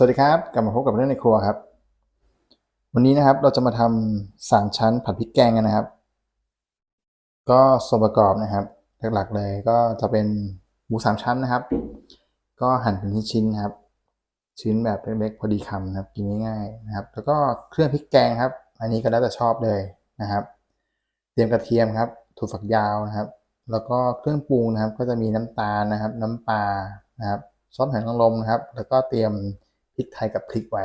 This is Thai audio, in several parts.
สวัสดีครับ กลับมาพบกับเรื่องในครัวครับ วันนี้นะครับเราจะมาทำสามชั้นผัดพริกแกงกันนะครับ ก็ส่วนประกอบนะครับ หลักๆเลยก็จะเป็นหมูสามชั้นนะครับ ก็หั่นเป็นชิ้นๆนะครับ ชิ้นแบบเล็กๆพอดีคำนะครับกินง่ายๆนะครับ แล้วก็เครื่องพริกแกงครับ อันนี้ก็แล้วแต่ชอบเลยนะครับ เตรียมกระเทียมครับถั่วฝักยาวนะครับ แล้วก็เครื่องปรุงนะครับ ก็จะมีน้ำตาลนะครับ น้ำปลานะครับซอสหอยนางรมนะครับ แล้วก็เตรียม ริกไทยกับพริกไว้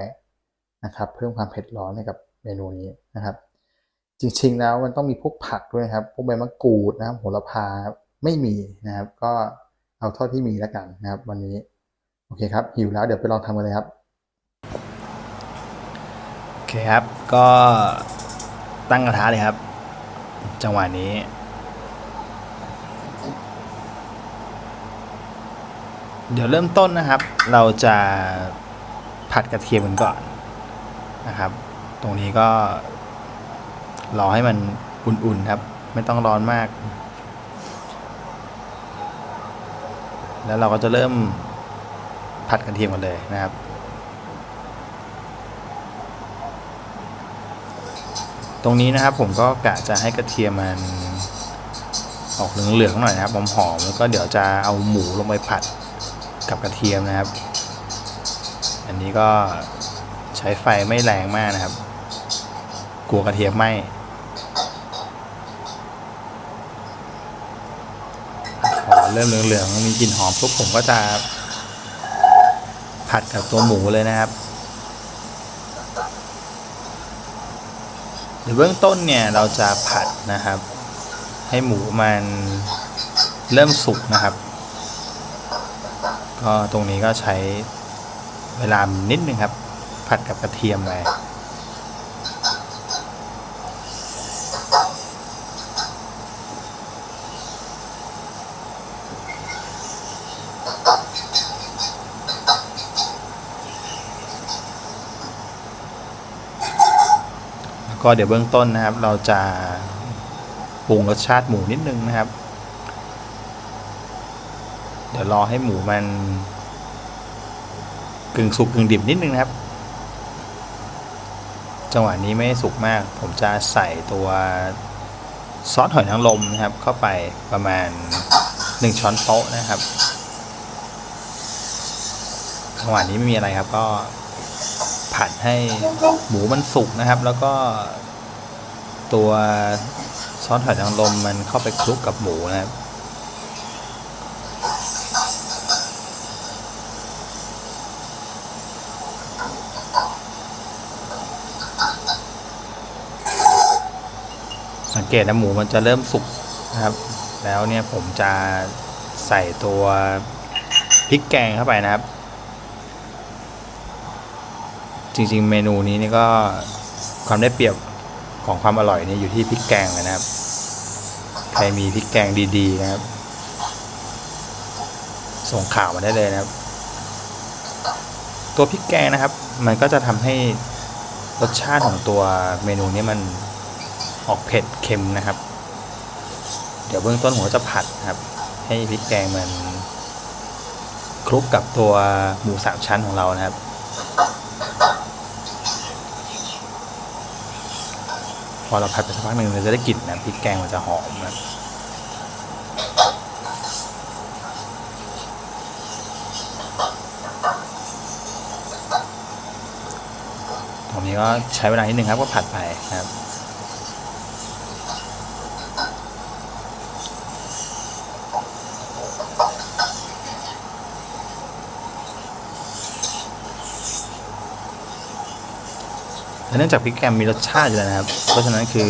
นะครับ เพิ่มความเผ็ดร้อนให้กับเมนูนี้นะครับ จริงๆแล้วมันต้องมีพวกผักด้วยครับ พวกใบมะกรูดนะครับโหระพาไม่มีนะครับ ก็เอาเท่าที่มีแล้วกันนะครับ วันนี้โอเคครับหิวแล้วเดี๋ยวไปลองทำกันเลยครับโอเคครับก็ตั้งกระทะเลยครับ จังหวะนี้เดี๋ยวเริ่มต้นนะครับ เราจะ ผัดกระเทียมกันก่อนนะครับ ตรงนี้ก็ รอให้มันอุ่นๆครับ ไม่ต้องร้อนมาก แล้วเราก็จะเริ่มผัดกระเทียมกันเลยนะครับตรงนี้นะครับผมก็กะจะให้กระเทียมมันออกเหลืองๆหน่อยนะครับหอมๆแล้วก็เดี๋ยวจะเอาหมูลงไปผัดกับกระเทียมนะครับ อันนี้ก็ใช้ไฟไม่แรงมากนะครับ กลัวกระเทียมไหมพอเริ่มเหลืองๆมีกลิ่นหอมปุ๊บผมก็จะผัดกับตัวหมูเลยนะครับในเบื้องต้นเนี่ยเราจะผัดนะครับ ให้หมูมันเริ่มสุกนะครับ ก็ตรงนี้ก็ใช้ เวลานิดนึงครับ ผัดกับกระเทียมไปแล้วก็เดี๋ยวเบื้องต้นนะครับ เราจะปรุงรสชาติหมูนิดนึงนะครับ เดี๋ยวรอให้หมูมัน กึ่งสุกกึ่งดิบนิดนึงนะครับ จังหวะนี้ไม่สุกมาก ผมจะใส่ตัวซอสหอยนางรมนะครับ เข้าไปประมาณ 1 ช้อนโต๊ะนะครับจังหวะนี้ไม่มีอะไรครับ ก็ผัดให้หมูมันสุกนะครับ แล้วก็ตัวซอสหอยนางรมมันเข้าไปคลุกกับหมูนะครับ สังเกตนะหมูมันจะเริ่มสุกนะครับ แล้วเนี่ยผมจะใส่ตัวพริกแกงเข้าไปนะครับ จริงๆ เมนูนี้นี่ก็ความได้เปรียบของความอร่อยนี่อยู่ที่พริกแกงเลยนะครับ ใครมีพริกแกงดีๆนะครับ ส่งข่าวมาได้เลยนะครับ ตัวพริกแกงนะครับ มันก็จะทำให้รสชาติของตัวเมนูนี้มัน ออกเผ็ดเค็มนะครับ เดี๋ยวเบื้องต้นผมก็จะผัดครับ ให้พริกแกงมันคลุกกับตัวหมูสามชั้นของเรานะครับพอเราผัดไปสักพักหนึ่งเราจะได้กลิ่นนะพริกแกงมันจะหอมนะครับตรงนี้ก็ใช้เวลานิดนึงครับก็ผัดไปนะครับ เนื่องจากพริกแกงมีรสชาติอยู่แล้วนะครับ เพราะฉะนั้นคือ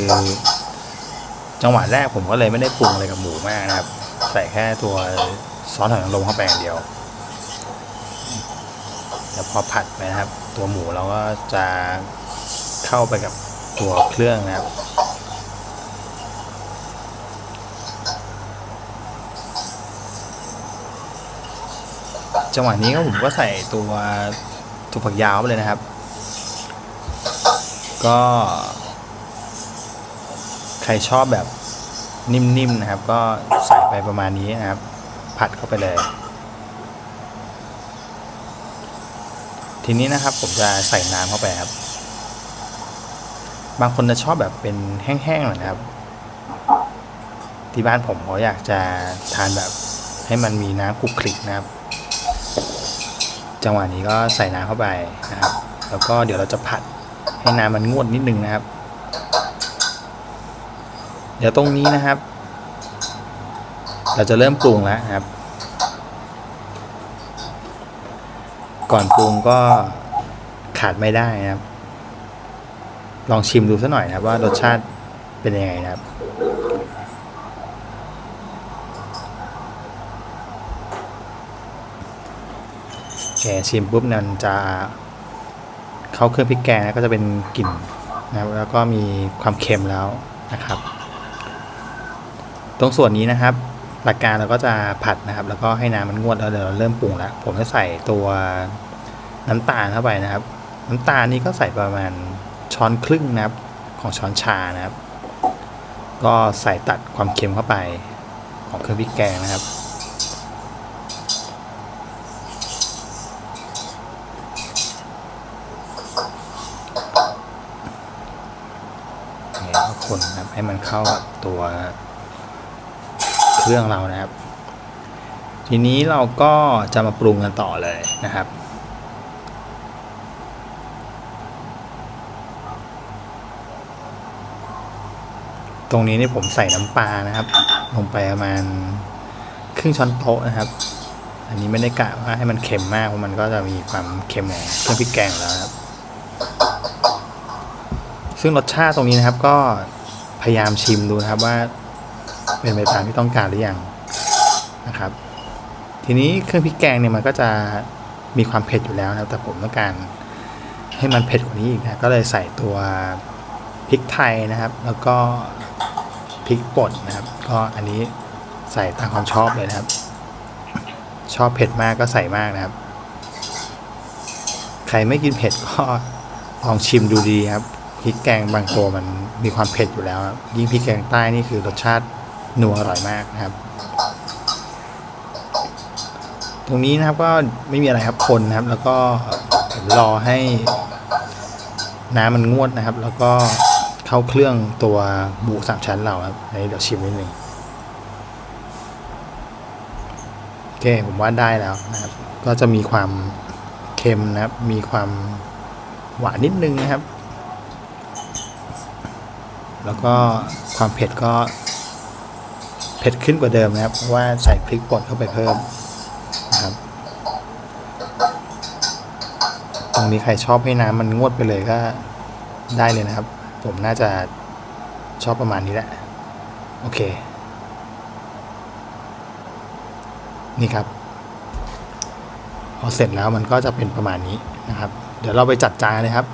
จังหวะแรกผมก็เลยไม่ได้ปรุงอะไรกับหมูมากนะครับ ใส่แค่ตัวซอสหอยนางรมเข้าไปอย่างเดียวแต่พอผัดไปนะครับ ตัวหมูเราก็จะเข้าไปกับตัวเครื่องนะครับจังหวะนี้ก็ผมก็ใส่ตัวถั่วฝักยาวไปเลยนะครับ ก็ ใครชอบแบบนิ่มๆนะครับ ก็ใส่ไปประมาณนี้นะครับ ผัดเข้าไปเลย ทีนี้นะครับผมจะใส่น้ำเข้าไปครับ บางคนจะชอบแบบเป็นแห้งๆหน่อยนะครับ ที่บ้านผมเขาอยากจะทานแบบให้มันมีน้ำคลุกคลิกนะครับ จังหวะนี้ก็ใส่น้ำเข้าไปนะครับ แล้วก็เดี๋ยวเราจะผัด ให้น้ำมันงวดนิดนึงนะครับ เดี๋ยวตรงนี้นะครับ เราจะเริ่มปรุงแล้วครับ ก่อนปรุงก็ขาดไม่ได้นะครับ ลองชิมดูสักหน่อยนะครับว่ารสชาติเป็นยังไงนะครับแกชิมปุ๊บมันจะ เข้าเครื่องพริกแกงก็จะเป็นกลิ่นนะครับแล้วก็มีความเค็มแล้วนะครับ ตรงส่วนนี้นะครับ หลักการเราก็จะผัดนะครับ แล้วก็ให้น้ำมันงวดแล้วเดี๋ยวเราเริ่มปรุงแล้วผมจะใส่ตัวน้ำตาลเข้าไปนะครับ น้ำตาลนี้ก็ใส่ประมาณช้อนครึ่งนะครับของช้อนชานะครับ ก็ใส่ตัดความเค็มเข้าไปของเครื่องพริกแกงนะครับ เนี่ยก็คนนะครับ ให้มันเข้ากับตัวเครื่องเรานะครับ ทีนี้เราก็จะมาปรุงกันต่อเลยนะครับตรงนี้นี่ผมใส่น้ำปลานะครับ ลงไปประมาณครึ่งช้อนโต๊ะนะครับ อันนี้ไม่ได้กะว่าให้มันเค็มมากเพราะมันก็จะมีความเค็มของเครื่องพริกแกงแล้วครับ ซึ่งรสชาติตรงนี้นะครับก็ พยายามชิมดูนะครับว่าเป็นไปตามที่ต้องการหรือยังนะครับ ทีนี้เครื่องพริกแกงเนี่ยมันก็จะมีความเผ็ดอยู่แล้วนะแต่ผมต้องการให้มันเผ็ดกว่านี้อีกนะก็เลยใส่ตัวพริกไทยนะครับ แล้วก็พริกป่นนะครับ ก็อันนี้ใส่ตามความชอบเลยนะครับ ชอบเผ็ดมากก็ใส่มากนะครับ ใครไม่กินเผ็ดก็ลองชิมดูดีครับ พริกแกงบางตัวมันมีความเผ็ดอยู่แล้ว ยิ่งพริกแกงใต้นี่คือรสชาตินัวอร่อยมากนะครับ ตรงนี้นะครับก็ไม่มีอะไรครับคนนะครับ แล้วก็รอให้น้ำมันงวดนะครับ แล้วก็เข้าเครื่องตัวหมูสามชั้นเราครับอันนี้เดี๋ยวชิมนิดหนึ่งโอเคผมว่าได้แล้วนะครับ ก็จะมีความเค็มนะครับ มีความหวานนิดนึงนะครับ แล้วก็ความเผ็ดก็เผ็ดขึ้นกว่าเดิมนะครับ เพราะว่าใส่พริกป่นเข้าไปเพิ่มนะครับ ตรงนี้ใครชอบให้น้ำมันงวดไปเลยก็ได้เลยนะครับ ผมน่าจะชอบประมาณนี้แหละ โอเค นี่ครับ พอเสร็จแล้วมันก็จะเป็นประมาณนี้นะครับ เดี๋ยวเราไปจัดจานเลยครับ